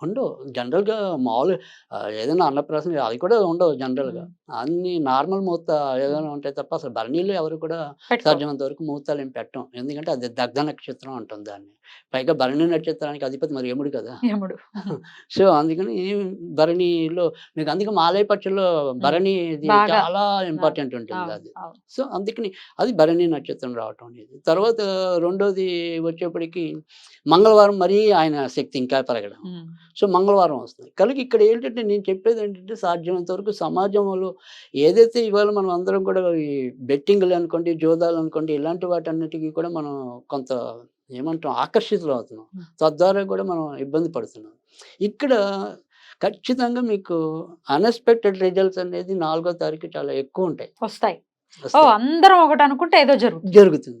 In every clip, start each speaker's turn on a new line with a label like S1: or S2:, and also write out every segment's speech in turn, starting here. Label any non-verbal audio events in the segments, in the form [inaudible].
S1: ఉండవు జనరల్గా మామూలు ఆ, ఏదైనా అన్నప్రాసన అది కూడా ఉండవు జనరల్గా. అన్ని నార్మల్ ముహూర్త ఏదైనా ఉంటాయి తప్ప అసలు భరణీలో ఎవరు కూడా. సాధ్యమైనంత వరకు ముహూర్తాలు ఏం పెట్టం. ఎందుకంటే అది దగ్ధ నక్షత్రం అంటుంది దాన్ని. పైగా భరణి నక్షత్రానికి అధిపతి మరి యముడు కదా.
S2: యముడు. [laughs]
S1: సో అందుకని భరణిలో మీకు అందుకే మాలయ పక్షుల్లో భరణి. చాలా ఇంపార్టెంట్ ఉంటుంది అది. సో అందుకని అది భరణి నక్షత్రం రావటం అనేది. తర్వాత రెండోది వచ్చేప్పటికి మంగళవారం మరీ ఆయన శక్తి ఇంకా పెరగడం. సో మంగళవారం వస్తుంది. కనుక ఇక్కడ ఏంటంటే నేను చెప్పేది ఏంటంటే సాధ్యమైనంత వరకు సమాజంలో ఏదైతే ఇవాళ మనం అందరం కూడా ఈ బెట్టింగ్లు అనుకోండి జోదాలు అనుకోండి ఇలాంటి వాటన్నిటికీ కూడా మనం కొంత ఏమంటాం ఆకర్షితులు అవుతున్నాం. తద్వారా కూడా మనం ఇబ్బంది పడుతున్నాం. ఇక్కడ ఖచ్చితంగా మీకు అన్ఎక్స్పెక్టెడ్ రిజల్ట్స్ అనేది నాలుగో తారీఖు చాలా ఎక్కువ ఉంటాయి.
S2: వస్తాయి. అందరం ఒకటి అనుకుంటే ఏదో జరుగుతుంది.
S1: జరుగుతుంది.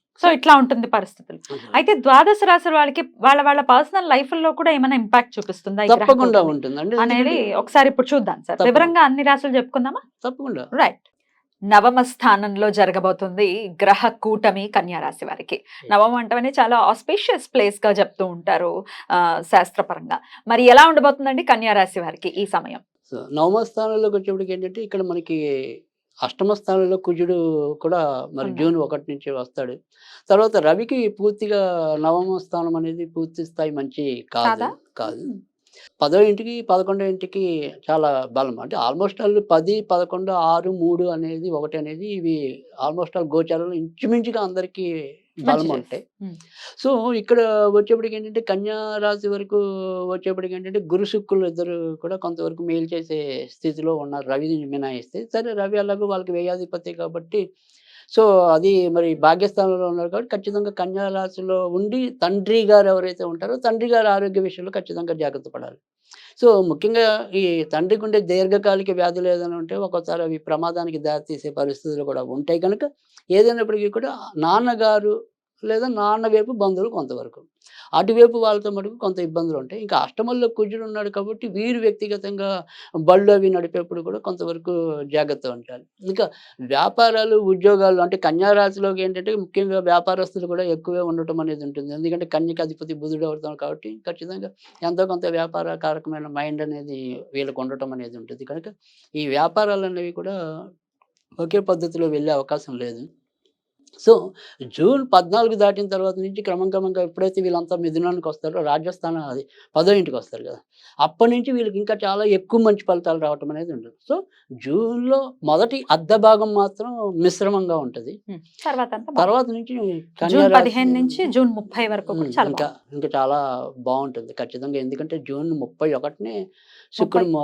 S2: సో ఇట్లా ఉంటుంది పరిస్థితులు. అయితే ద్వాదశ రాశుల వాళ్ళకి వాళ్ళ వాళ్ళ పర్సనల్ లైఫ్లో కూడా ఏమైనా ఇంపాక్ట్ చూపిస్తుందా
S1: తప్పకుండా
S2: కూటమి
S1: ఉంటుంది అంటే
S2: అనేది ఒకసారి ఇప్పుడు చూద్దాం సార్. వివరంగా అన్ని రాశులు చెప్పుకుందామా?
S1: తప్పకుండా.
S2: రైట్. నవమ స్థానంలో జరగబోతుంది గ్రహ కూటమి కన్యా రాశి వారికి. నవమం అంటేనే చాలా ఆస్పీషియస్ ప్లేస్గా చెప్తూ ఉంటారు శాస్త్రపరంగా. మరి ఎలా ఉండబోతుందండి కన్యా రాశి వారికి ఈ సమయం?
S1: నవమ స్థానంలోకి వచ్చేప్పటికి ఏంటంటే ఇక్కడ మనకి అష్టమ స్థానంలో కుజుడు కూడా మరి. జూన్ ఒకటి నుంచి వస్తాడు తర్వాత రవికి పూర్తిగా నవమ స్థానం అనేది పూర్తి స్థాయి మంచి కాదు
S2: కాదా?
S1: కాదు పదో ఇంటికి పదకొండో ఇంటికి చాలా బలం అంటే ఆల్మోస్ట్ ఆల్ పది పదకొండు ఆరు మూడు అనేది ఒకటి అనేది ఇవి ఆల్మోస్ట్ ఆల్ గోచారాలు ఇంచుమించుగా అందరికీ బలం ఉంటాయి. సో ఇక్కడ వచ్చేప్పటికి ఏంటంటే కన్యా రాశి వరకు వచ్చేప్పటికి ఏంటంటే గురు శుక్రులు ఇద్దరు కూడా కొంతవరకు మేలు చేసే స్థితిలో ఉన్నారు. రవిని మినాయిస్తే సరే రవి అలాగూ వాళ్ళకి వ్యయాధిపతి కాబట్టి సో అది మరి భాగ్యస్థానంలో ఉన్నారు కాబట్టి ఖచ్చితంగా కన్యా రాశిలో ఉండి తండ్రి గారు ఎవరైతే ఉంటారో తండ్రి గారి ఆరోగ్య విషయంలో ఖచ్చితంగా జాగ్రత్త పడాలి. సో ముఖ్యంగా ఈ తండ్రికి ఉండే దీర్ఘకాలిక వ్యాధులు ఏదైనా ఉంటే ఒక్కోసారి అవి ప్రమాదానికి దారితీసే పరిస్థితులు కూడా ఉంటాయి. కనుక ఏదైనప్పటికీ కూడా నాన్నగారు లేదా నాన్న వైపు బంధువులు కొంతవరకు. అటువైపు వాళ్ళతో మటుకు కొంత ఇబ్బందులు ఉంటాయి. ఇంకా అష్టమల్లో కుజుడు ఉన్నాడు కాబట్టి వీరు వ్యక్తిగతంగా బళ్ళు అవి నడిపేప్పుడు కూడా కొంతవరకు జాగ్రత్త ఉంటారు. ఇంకా వ్యాపారాలు ఉద్యోగాలు అంటే కన్యారాశిలోకి ఏంటంటే ముఖ్యంగా వ్యాపారస్తులు కూడా ఎక్కువే ఉండటం అనేది ఉంటుంది. ఎందుకంటే కన్యకి అధిపతి బుధుడు అవుతాం కాబట్టి ఖచ్చితంగా ఎంతో కొంత వ్యాపార కారకమైన మైండ్ అనేది వీళ్ళకు ఉండటం అనేది ఉంటుంది. కనుక ఈ వ్యాపారాలు అనేవి కూడా ఒకే పద్ధతిలో వెళ్ళే అవకాశం లేదు. సో జూన్ పద్నాలుగు దాటిన తర్వాత నుంచి క్రమం క్రమంగా ఎప్పుడైతే వీళ్ళంతా మిథునానికి వస్తారో రాజస్థానం అది పదో ఇంటికి వస్తారు కదా అప్పటి నుంచి వీళ్ళకి ఇంకా చాలా ఎక్కువ మంచి ఫలితాలు రావటం అనేది ఉంటుంది సో జూన్లో మొదటి అర్ధ భాగం మాత్రం మిశ్రమంగా ఉంటుంది.
S2: తర్వాత
S1: నుంచి
S2: పదిహేను నుంచి జూన్ ముప్పై వరకు
S1: ఇంకా. ఇంకా చాలా బాగుంటుంది ఖచ్చితంగా. ఎందుకంటే జూన్ ముప్పై ఒకటినే శుక్రుడు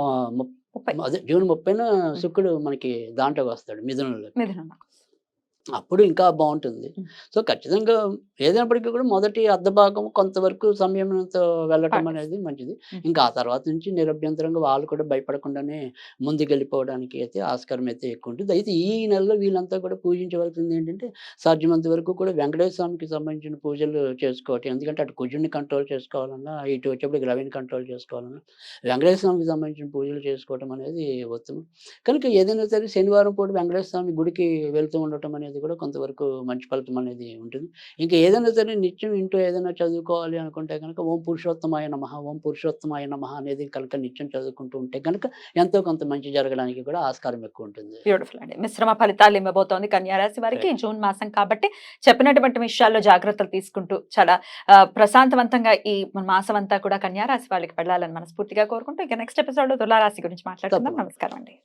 S1: అదే జూన్ ముప్పైన శుక్రుడు మనకి దాంట్లోకి వస్తాడు మిథునంలో.
S2: మిథునం
S1: అప్పుడు ఇంకా బాగుంటుంది. సో ఖచ్చితంగా ఏదైనప్పటికీ కూడా మొదటి అర్ధ భాగం కొంతవరకు సంయమనంతో వెళ్ళటం. అనేది మంచిది. ఇంకా ఆ తర్వాత నుంచి నిరభ్యంతరంగా వాళ్ళు కూడా భయపడకుండానే ముందుకెళ్ళిపోవడానికి అయితే ఆస్కారం అయితే ఎక్కువ ఉంటుంది అయితే ఈ నెలలో వీళ్ళంతా కూడా పూజించవలసింది ఏంటంటే సాధ్యమంత వరకు కూడా వెంకటేశ్వర స్వామికి సంబంధించిన పూజలు చేసుకోవటం ఎందుకంటే అటు కుజుడిని కంట్రోల్ చేసుకోవాలన్నా ఇటు వచ్చేప్పుడు రవిని కంట్రోల్ చేసుకోవాలన్నా వెంకటేశ్వర స్వామికి సంబంధించిన పూజలు చేసుకోవటం అనేది ఉత్తమం కనుక ఏదైనా సరే శనివారం పూట వెంకటేశ్వర స్వామి గుడికి వెళ్తూ ఉండటం అనేది కూడా కొంతవరకు మంచి ఫలితం అనేది ఉంటుంది. ఇంకా ఏదైనా సరే నిత్యం ఇంట్లో ఏదైనా చదువుకోవాలి అనుకుంటే కనుక ఓం పురుషోత్తమాయ నమ ఓం పురుషోత్తమాయ నమ అనేది కనుక నిత్యం చదువుకుంటూ ఉంటే కనుక ఎంతో కొంత మంచి జరగడానికి కూడా ఆస్కారం ఎక్కువ ఉంటుంది.
S2: బ్యూటిఫుల్ అండి. మిశ్రమ ఫలితాలు ఇవ్వబోతోంది కన్యా రాశి వారికి జూన్ మాసం కాబట్టి చెప్పినటువంటి విషయాల్లో జాగ్రత్తలు తీసుకుంటూ చాలా ప్రశాంతవంతంగా ఈ మాసం అంతా కూడా కన్యా రాశి వాళ్ళకి వెళ్ళాలని మనస్ఫూర్తిగా కోరుకుంటూ ఇక నెక్స్ట్ ఎపిసోడ్ తులారాశి గురించి మాట్లాడుకుందాం.
S1: తప్పకుండా.
S2: నమస్కారం అండి.